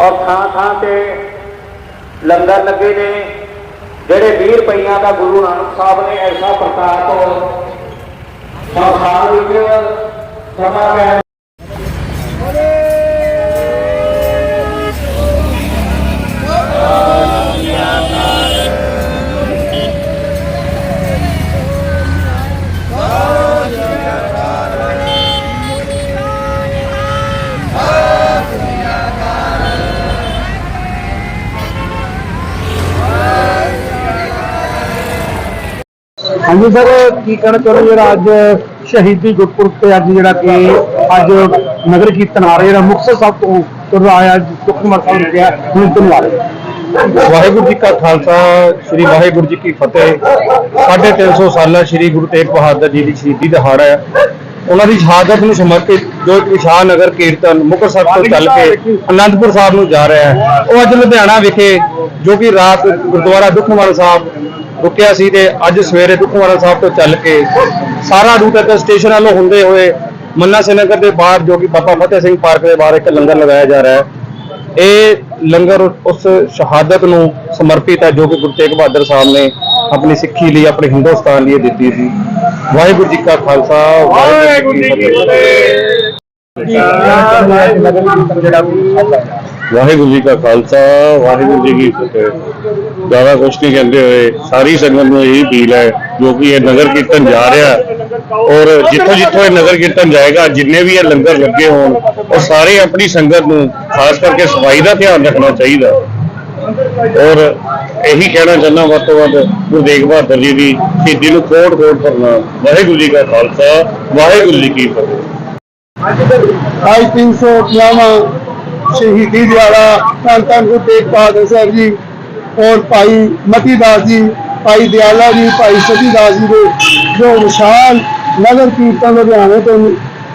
ਔਰ ਥਾਂ ਥਾਂ ਤੇ ਲੰਗਰ ਲੱਗੇ ਨੇ, ਜਿਹੜੇ 20 ਰੁਪਈਆਂ ਦਾ ਗੁਰੂ ਨਾਨਕ ਸਾਹਿਬ ਨੇ ਐਸਾ ਪ੍ਰਤਾਪ ਸੰਸਾਰ ਵਿੱਚ ਸਮਾਂ ਹਾਂਜੀ ਸਰ, ਕੀ ਕਹਿਣਾ ਚਾਹੁੰਦੇ ਜਿਹੜਾ ਅੱਜ ਸ਼ਹੀਦੀ ਗੁਰਪੁਰਬ ਤੇ ਅੱਜ ਜਿਹੜਾ ਕਿ ਅੱਜ ਨਗਰ ਕੀਰਤਨ ਆ ਰਿਹਾ ਜਿਹੜਾ ਮੁਕਤਸਰ ਸਾਹਿਬ ਤੋਂ ਤੁਰ ਆਇਆ ਸੁਖਮਰ ਸਾਹਿਬ ਨੇ ਕਿਹਾ ਹੁਣ ਤੋਂ ਆ ਰਿਹਾ? ਵਾਹਿਗੁਰੂ ਜੀ ਕਾ ਖਾਲਸਾ, ਸ੍ਰੀ ਵਾਹਿਗੁਰੂ ਜੀ ਕੀ ਫਤਿਹ। 350 ਸਾਲਾ ਸ੍ਰੀ ਗੁਰੂ ਤੇਗ ਬਹਾਦਰ ਜੀ ਦੀ ਸ਼ਹੀਦੀ ਦਿਹਾੜਾ ਹੈ। ਉਹਨਾਂ ਦੀ ਸ਼ਹਾਦਤ ਨੂੰ ਸਮਰਪਿਤ ਜੋ ਇੱਕ ਵਿਸ਼ਾਲ ਨਗਰ ਕੀਰਤਨ ਮੁਕਤਸਰ ਤੋਂ ਚੱਲ ਕੇ ਅਨੰਦਪੁਰ ਸਾਹਿਬ ਨੂੰ ਜਾ ਰਿਹਾ ਹੈ। ਉਹ ਅੱਜ ਲੁਧਿਆਣਾ ਵਿਖੇ ਜੋ ਕਿ ਰਾਤ ਗੁਰਦੁਆਰਾ ਦੁੱਖਵਾਲ ਸਾਹਿਬ ਰੁਕਿਆ ਸੀ ਤੇ ਅੱਜ ਸਵੇਰੇ ਦੁੱਖਵਾਲ ਸਾਹਿਬ ਤੋਂ ਚੱਲ ਕੇ ਸਾਰਾ ਰੂਟ ਅਤੇ ਸਟੇਸ਼ਨ ਵੱਲੋਂ ਹੁੰਦੇ ਹੋਏ ਮੰਨਾ ਸ਼੍ਰੀਨਗਰ ਦੇ ਬਾਹਰ ਜੋ ਕਿ ਬਾਬਾ ਫਤਿਹ ਸਿੰਘ ਪਾਰਕ ਦੇ ਬਾਹਰ ਇੱਕ ਲੰਗਰ ਲਗਾਇਆ ਜਾ ਰਿਹਾ ਹੈ। ਇਹ ਲੰਗਰ ਉਸ ਸ਼ਹਾਦਤ ਨੂੰ ਸਮਰਪਿਤ ਹੈ ਜੋ ਕਿ ਗੁਰੂ ਤੇਗ ਬਹਾਦਰ ਸਾਹਿਬ ਨੇ ਆਪਣੀ ਸਿੱਖੀ ਲਈ ਆਪਣੇ ਹਿੰਦੁਸਤਾਨ ਲਈ ਦਿੱਤੀ ਸੀ। ਵਾਹਿਗੁਰੂ ਜੀ ਕਾ ਖਾਲਸਾ ਵਾਹਿਗੁਰੂ ਜੀ ਕੀ ਫਤਿਹ। ਜਿਹੜਾ ਵਾਹਿਗੁਰੂ ਜੀ ਕਾ ਖਾਲਸਾ, ਵਾਹਿਗੁਰੂ ਜੀ ਕੀ ਫਤਿਹ। ਜ਼ਿਆਦਾ ਕੁਛ ਨਹੀਂ ਕਹਿੰਦੇ ਹੋਏ, ਸਾਰੀ ਸੰਗਤ ਨੂੰ ਇਹੀ ਅਪੀਲ ਹੈ, ਜੋ ਕਿ ਇਹ ਨਗਰ ਕੀਰਤਨ ਜਾ ਰਿਹਾ ਔਰ ਜਿੱਥੋਂ ਜਿੱਥੋਂ ਇਹ ਨਗਰ ਕੀਰਤਨ ਜਾਏਗਾ, ਜਿੰਨੇ ਵੀ ਇਹ ਲੰਗਰ ਲੱਗੇ ਹੋਣ, ਉਹ ਸਾਰੇ ਆਪਣੀ ਸੰਗਤ ਨੂੰ ਖਾਸ ਕਰਕੇ ਸਫ਼ਾਈ ਦਾ ਧਿਆਨ ਰੱਖਣਾ ਚਾਹੀਦਾ। ਔਰ ਇਹੀ ਕਹਿਣਾ ਚਾਹੁੰਦਾ ਵੱਧ ਤੋਂ ਵੱਧ, ਗੁਰੂ ਤੇਗ ਬਹਾਦਰ ਜੀ ਦੀ ਸ਼ਹੀਦੀ ਨੂੰ ਕੋਟ ਕੋਟ ਕਰਨਾ ਵਾਹਿਗੁਰੂ ਜੀ ਕਾ ਖਾਲਸਾ, ਵਾਹਿਗੁਰੂ ਜੀ ਕੀ ਫਤਿਹ। ਅੱਜ 350ਵਾਂ ਸ਼ਹੀਦੀ ਦਿਹਾੜਾ ਧੰਨ ਧੰਨ ਗੁਰੂ ਤੇਗ ਬਹਾਦਰ ਸਾਹਿਬ ਜੀ ਔਰ ਭਾਈ ਮਤੀ ਦਾਸ ਜੀ, ਭਾਈ ਦਿਆਲਾ ਜੀ, ਭਾਈ ਸਤੀ ਦਾਸ ਜੀ ਦੇ ਜੋ ਵਿਸ਼ਾਲ ਨਗਰ ਕੀਰਤਨ ਲੁਧਿਆਣੇ ਤੋਂ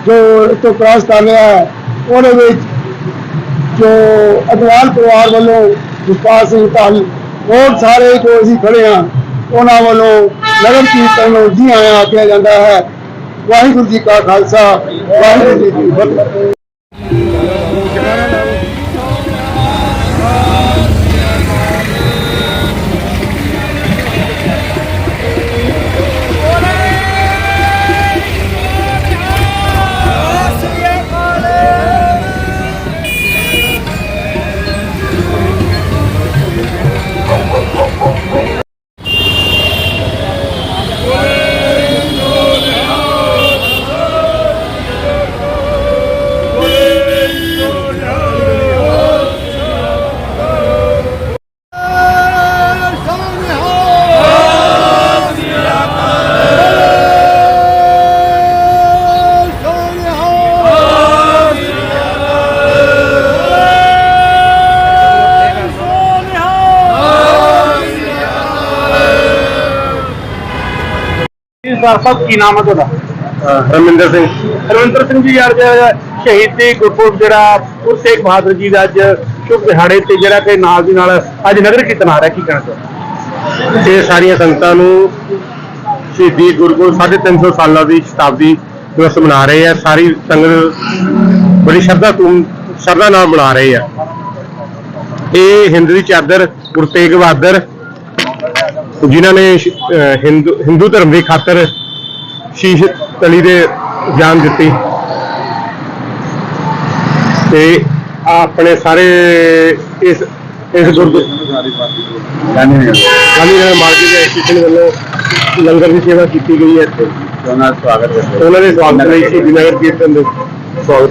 ਜੋ ਇੱਥੋਂ ਕ੍ਰਾਸ ਕਰ ਰਿਹਾ ਹੈ, ਉਹਦੇ ਵਿੱਚ ਜੋ ਅਗਵਾਲ ਪਰਿਵਾਰ ਵੱਲੋਂ ਜਸਪਾਲ ਸਿੰਘ ਧੰਨ ਹੋਰ ਸਾਰੇ ਜੋ ਅਸੀਂ ਖੜੇ ਹਾਂ, ਉਹਨਾਂ ਵੱਲੋਂ ਨਗਰ ਕੀਰਤਨ ਨੂੰ ਜੀ ਆਇਆ ਆਖਿਆ ਜਾਂਦਾ ਹੈ। ਵਾਹਿਗੁਰੂ ਜੀ ਕਾ ਖਾਲਸਾ, ਵਾਹਿਗੁਰੂ ਜੀ ਕੀ ਫਤਿਹ। ਸਰ ਸਾਹਿਬ ਕੀ ਨਾਮ ਹੈ ਤੁਹਾਡਾ? ਹਰਮਿੰਦਰ ਸਿੰਘ। ਰਵਿੰਦਰ ਸਿੰਘ ਜੀ ਯਾਰ ਜਿਹੜਾ ਸ਼ਹੀਦੀ ਗੁਰਪੁਰਬ ਜਿਹੜਾ ਗੁਰੂ ਤੇਗ ਬਹਾਦਰ ਜੀ ਦਾ ਅੱਜ ਸ਼ੁਭ ਦਿਹਾੜੇ ਤੇ ਜਿਹੜਾ ਕਿ ਨਾਲ ਦੀ ਨਾਲ ਅੱਜ ਨਗਰ ਕੀਰਤਨ ਆ ਰਿਹਾ ਕੀ ਕਹਿਣਾ ਚਾਹੁੰਦੇ ਤੇ ਸਾਰੀਆਂ ਸੰਗਤਾਂ ਨੂੰ ਸ਼ਹੀਦੀ ਗੁਰਪੁਰਬ 350 ਸਾਲਾਂ ਦੀ ਸ਼ਤਾਬਦੀ ਦਿਵਸ ਮਨਾ ਰਹੇ ਆ। ਸਾਰੀ ਸੰਗਤ ਬੜੀ ਸ਼ਰਧਾ ਧੂਮ ਸ਼ਰਧਾ ਨਾਲ ਮਨਾ ਰਹੇ ਆ। ਇਹ ਹਿੰਦ ਦੀ ਚਾਦਰ ਗੁਰੂ ਤੇਗ ਬਹਾਦਰ ਜਿਨ੍ਹਾਂ ਨੇ ਹਿੰਦੂ ਹਿੰਦੂ ਧਰਮ ਦੀ ਖਾਤਰ ਸ਼ੀਸ਼ ਤਲੀ ਦੇ ਜਾਨ ਦਿੱਤੀ। ਤੇ ਆਪਣੇ ਸਾਰੇ ਇਸ ਇਸ ਗੁਰਦੁਆਰੇ ਮਾਰਕੀਟ ਦੇ ਸਟੇਸ਼ਨ ਵੱਲੋਂ ਲੰਗਰ ਦੀ ਸੇਵਾ ਕੀਤੀ ਗਈ ਹੈ ਇੱਥੇ। ਉਹਨਾਂ ਦਾ ਸਵਾਗਤ ਹੈ। ਉਹਨਾਂ ਦੇ ਸਵਾਗਤ ਲਈ ਸ਼ਹੀਦੀ ਨਗਰ ਕੀਰਤਨ ਦੇ ਸਵਾਗਤ।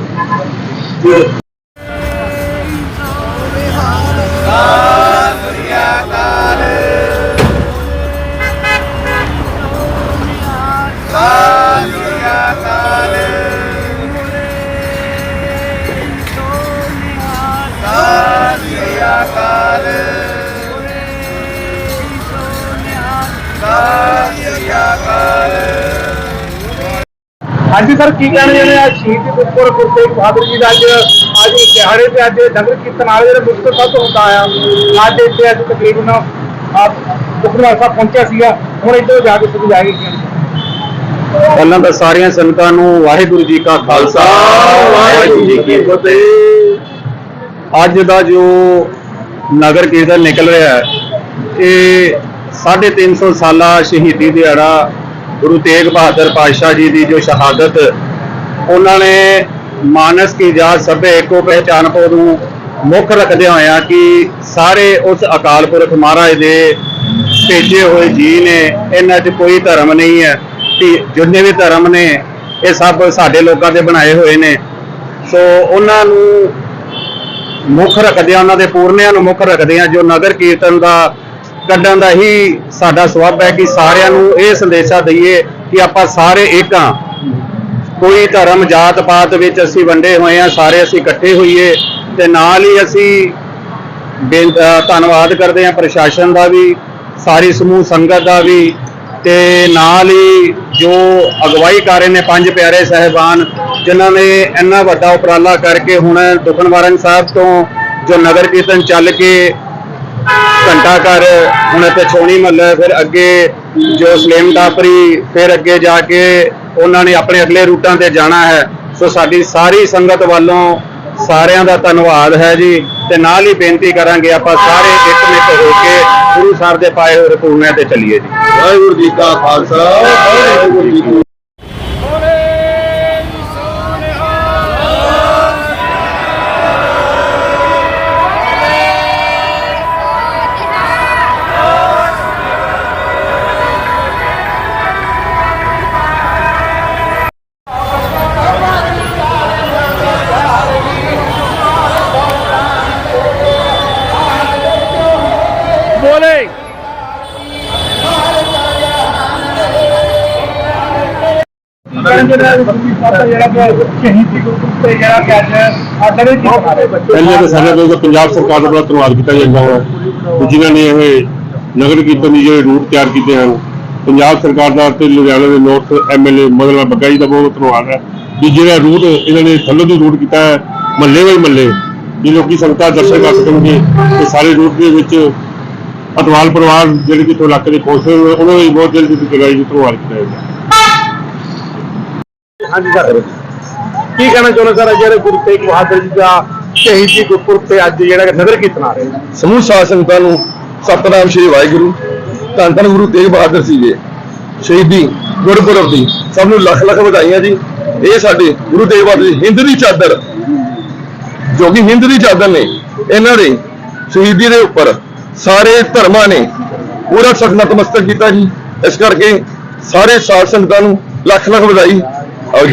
ਹਾਂਜੀ ਸਰ, ਕੀ ਕਹਿਣਾ ਚਾਹੁੰਦੇ ਆ? ਸ਼ਹੀਦੀ ਗੁਰਪੁਰਬ ਗੁਰੂ ਤੇਗ ਬਹਾਦਰ ਜੀ ਦਾ ਅੱਜ ਅੱਜ ਦਿਹਾੜੇ ਤੇ ਅੱਜ ਨਗਰ ਕੀਰਤਨ ਆ ਜਿਹੜਾ ਮੁਕਤਸਰ ਸਾਹਿਬ ਤੋਂ ਹੁੰਦਾ ਆਇਆ। ਅੱਜ ਇੱਥੇ ਅੱਜ ਤਕਰੀਬਨ ਆਪ ਸਾਹਿਬ ਪਹੁੰਚਿਆ ਸੀਗਾ। ਹੁਣ ਇੱਧਰ ਜਾ ਕੇ ਸ਼ੁਰੂ ਜਾਏਗੀ ਪਹਿਲਾਂ ਤਾਂ ਸਾਰੀਆਂ ਸੰਗਤਾਂ ਨੂੰ ਵਾਹਿਗੁਰੂ ਜੀ ਕਾ ਖਾਲਸਾ, ਵਾਹਿਗੁਰੂ ਜੀ ਕੀ ਫਤਿਹ। ਅੱਜ ਦਾ ਜੋ ਨਗਰ ਕੀਰਤਨ ਨਿਕਲ ਰਿਹਾ ਹੈ। ਇਹ 350 ਸਾਲਾ ਸ਼ਹੀਦੀ ਦਿਹਾੜਾ ਗੁਰੂ ਤੇਗ ਬਹਾਦਰ ਪਾਤਸ਼ਾਹ ਜੀ ਦੀ ਜੋ ਸ਼ਹਾਦਤ, ਉਹਨਾਂ ਨੇ ਮਾਨਸ ਕੀ ਜਾਤ ਸਭੇ ਏਕੋ ਪਹਿਚਾਨ ਪੋ ਨੂੰ ਮੁੱਖ ਰੱਖਦਿਆਂ ਹੋਇਆਂ ਕਿ ਸਾਰੇ ਉਸ ਅਕਾਲ ਪੁਰਖ ਮਹਾਰਾਜ ਦੇ ਭੇਜੇ ਹੋਏ ਜੀ ਨੇ, ਇਹਨਾਂ 'ਚ ਕੋਈ ਧਰਮ ਨਹੀਂ ਹੈ। ਜਿੰਨੇ ਵੀ ਧਰਮ ਨੇ, ਇਹ ਸਭ ਸਾਡੇ ਲੋਕਾਂ ਦੇ ਬਣਾਏ ਹੋਏ ਨੇ। ਸੋ ਉਹਨਾਂ ਨੂੰ ਮੁੱਖ ਰੱਖਦੇ ਆ, ਉਹਨਾਂ ਦੇ ਪੂਰਨਿਆਂ ਨੂੰ ਮੁੱਖ ਰੱਖਦੇ ਆ, ਜੋ ਨਗਰ ਕੀਰਤਨ ਦਾ ਕੱਢਣ ਦਾ ਹੀ ਸਾਡਾ ਸਵੱਬ ਹੈ ਕਿ ਸਾਰਿਆਂ ਨੂੰ ਇਹ ਸੰਦੇਸ਼ਾ ਦਈਏ ਕਿ ਆਪਾਂ ਸਾਰੇ ਇੱਕ ਹਾਂ। ਕੋਈ ਧਰਮ, ਜਾਤ ਪਾਤ ਵਿੱਚ ਅਸੀਂ ਵੰਡੇ ਹੋਏ ਆ, ਸਾਰੇ ਅਸੀਂ ਇਕੱਠੇ ਹੋਈਏ ਤੇ ਨਾਲ ਹੀ ਅਸੀਂ ਬੇਨ- ਧੰਨਵਾਦ ਕਰਦੇ ਆ ਪ੍ਰਸ਼ਾਸਨ ਦਾ ਵੀ, ਸਾਰੀ ਸਮੂਹ ਸੰਗਤ ਦਾ ਵੀ ਤੇ ਨਾਲ ਹੀ ਜੋ ਅਗਵਾਈ ਕਰ ਰਹੇ ਨੇ ਪੰਜ ਪਿਆਰੇ ਸਹਿਬਾਨ, ਜਿਨ੍ਹਾਂ ਨੇ ਇੰਨਾ ਵੱਡਾ ਉਪਰਾਲਾ ਕਰਕੇ ਹੁਣ ਦੁਖਨਵਾਰਨ ਸਾਹਿਬ ਤੋਂ ਜੋ ਨਗਰ ਕੀਰਤਨ ਚੱਲ ਕੇ ਘੰਟਾ ਘਰ ਹੁਣ ਇੱਥੇ ਛੋਣੀ ਮਹੱਲਾ ਫਿਰ ਅੱਗੇ ਜੋ ਸਲੇਮ ਟਾਪਰੀ ਫਿਰ ਅੱਗੇ ਜਾ ਕੇ ਉਹਨਾਂ ਨੇ ਆਪਣੇ ਅਗਲੇ ਰੂਟਾਂ ਤੇ ਜਾਣਾ ਹੈ। ਸੋ ਸਾਡੀ ਸਾਰੀ ਸੰਗਤ ਵੱਲੋਂ ਸਾਰਿਆਂ ਦਾ ਧੰਨਵਾਦ ਹੈ ਜੀ ਤੇ ਨਾਲ ਹੀ ਬੇਨਤੀ ਕਰਾਂਗੇ ਆਪਾਂ ਸਾਰੇ ਇਕਮਿਕ ਹੋ ਕੇ ਗੁਰੂ ਸਾਹਿਬ ਦੇ ਪਾਏ ਹੋਏ ਰਕੂਨੇ ਤੇ ਚੱਲੀਏ ਜੀ। ਵਾਹਿਗੁਰੂ ਜੀ ਕਾ ਖਾਲਸਾ, ਵਾਹਿਗੁਰੂ ਜੀ ਕੀ ਪਹਿਲੇ ਤਾਂ ਸਾਡੇ ਕੋਲ ਪੰਜਾਬ ਸਰਕਾਰ ਦਾ ਬੜਾ ਧੰਨਵਾਦ ਕੀਤਾ ਜਾਂਦਾ ਹੈ ਕਿ ਜਿਨ੍ਹਾਂ ਨੇ ਇਹ ਨਗਰ ਕੀਰਤਨ ਦੀ ਜਿਹੜੇ ਰੂਟ ਤਿਆਰ ਕੀਤੇ ਹਨ ਪੰਜਾਬ ਸਰਕਾਰ ਦਾ ਤੇ ਲੁਧਿਆਣਾ ਦੇ ਨੌਰਥ ਐਮਐਲਏ ਮਦਨ ਬੱਗਾ ਜੀ ਦਾ ਬਹੁਤ ਧੰਨਵਾਦ ਹੈ ਕਿ ਜਿਹੜਾ ਰੂਟ ਇਹਨਾਂ ਨੇ ਥੱਲੋਂ ਦੀ ਰੂਟ ਕੀਤਾ ਹੈ ਮੱਲੇ ਵਾਈ ਮੱਲੇ ਜੇ ਲੋਕੀ ਸੰਗਤਾਂ ਦਰਸ਼ਨ ਕਰ ਸਕਣਗੇ ਤੇ ਸਾਰੇ ਰੂਟ ਦੇ ਵਿੱਚ ਅਟਵਾਲ ਪਰਿਵਾਰ ਜਿਹੜੇ ਕਿ ਤੋਂ ਇਲਾਕੇ ਦੇ ਕੌਂਸਲਰ ਨੇ, ਉਹਨਾਂ ਨੇ ਵੀ ਬਹੁਤ ਦਿਲ ਦੀ ਜਗਾਈ ਦੀ ਧੰਨਵਾਦ ਕੀਤਾ ਜਾਂਦਾ ਹਾਂਜੀ ਸਰ। ਕੀ ਕਹਿਣਾ ਚਾਹੁੰਦੇ ਸਰ ਜਿਹੜੇ ਗੁਰੂ ਤੇਗ ਬਹਾਦਰ ਜੀ ਦਾ ਸ਼ਹੀਦੀ ਗੁਰਪੁਰਬ ਤੇ ਅੱਜ ਜਿਹੜਾ ਨਗਰ ਕੀਰਤਨ ਆ ਰਿਹਾ? ਸਮੂਹ ਸਾਧ ਸੰਗਤਾਂ ਨੂੰ ਸਤਨਾਮ ਸ਼੍ਰੀ ਵਾਹਿਗੁਰੂ, ਧੰਨ ਧੰਨ ਗੁਰੂ ਤੇਗ ਬਹਾਦਰ ਜੀ ਦੇ ਸ਼ਹੀਦੀ ਗੁਰਪੁਰਬ ਦੀ ਸਭ ਨੂੰ ਲੱਖ ਲੱਖ ਵਧਾਈਆਂ ਜੀ। ਇਹ ਸਾਡੇ ਗੁਰੂ ਤੇਗ ਬਹਾਦਰ ਜੀ ਹਿੰਦ ਦੀ ਚਾਦਰ, ਜੋ ਕਿ ਹਿੰਦ ਦੀ ਚਾਦਰ ਨੇ, ਇਹਨਾਂ ਦੇ ਸ਼ਹੀਦੀ ਦੇ ਉੱਪਰ ਸਾਰੇ ਧਰਮਾਂ ਨੇ ਪੂਰਾ ਸਖਤ ਨਤਮਸਤਕ ਕੀਤਾ ਜੀ। ਇਸ ਕਰਕੇ ਸਾਰੇ ਸਾਧ ਸੰਗਤਾਂ ਨੂੰ ਲੱਖ ਲੱਖ ਵਧਾਈ। ਔਰ